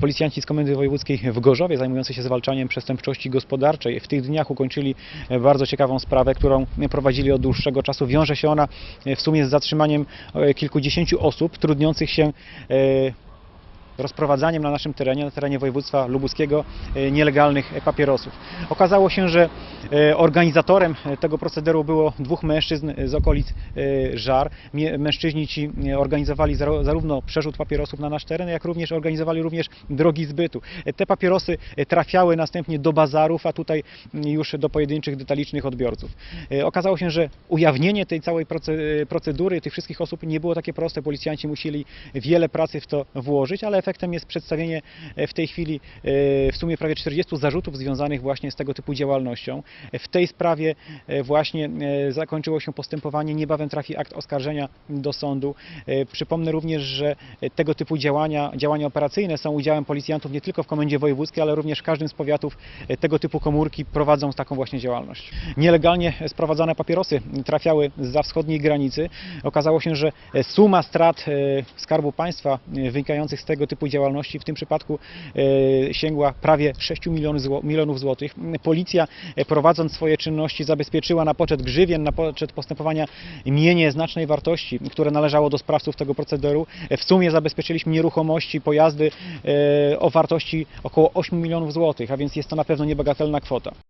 Policjanci z Komendy Wojewódzkiej w Gorzowie zajmujący się zwalczaniem przestępczości gospodarczej w tych dniach ukończyli bardzo ciekawą sprawę, którą prowadzili od dłuższego czasu. Wiąże się ona w sumie z zatrzymaniem e, kilkudziesięciu osób trudniących się e, rozprowadzaniem na naszym terenie, na terenie województwa lubuskiego e, nielegalnych e, papierosów. Okazało się, że e, organizatorem tego procederu było dwóch mężczyzn z okolic Żar. Mężczyźni ci organizowali zarówno przerzut papierosów na nasz teren, jak również organizowali również drogi zbytu. Te papierosy trafiały następnie do bazarów, a tutaj już do pojedynczych detalicznych odbiorców. Okazało się, że ujawnienie tej całej proce- procedury, tych wszystkich osób nie było takie proste. Policjanci musieli wiele pracy w to włożyć, ale efektem jest przedstawienie e, w tej chwili e, w sumie prawie 40 zarzutów związanych właśnie z tego typu działalnością. E, W tej sprawie właśnie zakończyło się postępowanie, niebawem trafi akt oskarżenia do sądu. Przypomnę również, że tego typu działania, działania operacyjne są udziałem policjantów nie tylko w Komendzie Wojewódzkiej, ale również w każdym z powiatów tego typu komórki prowadzą taką właśnie działalność. Nielegalnie sprowadzane papierosy trafiały za wschodniej granicy. Okazało się, że suma strat Skarbu Państwa wynikających z tego typu działalności w tym przypadku e, sięgła prawie 6 milionów, zło, milionów złotych. Policja e, prowadząc swoje czynności zabezpieczyła na poczet grzywien, na poczet postępowania mienie znacznej wartości, które należało do sprawców tego procederu. E, W sumie zabezpieczyliśmy nieruchomości, pojazdy o wartości około 8 milionów złotych, a więc jest to na pewno niebagatelna kwota.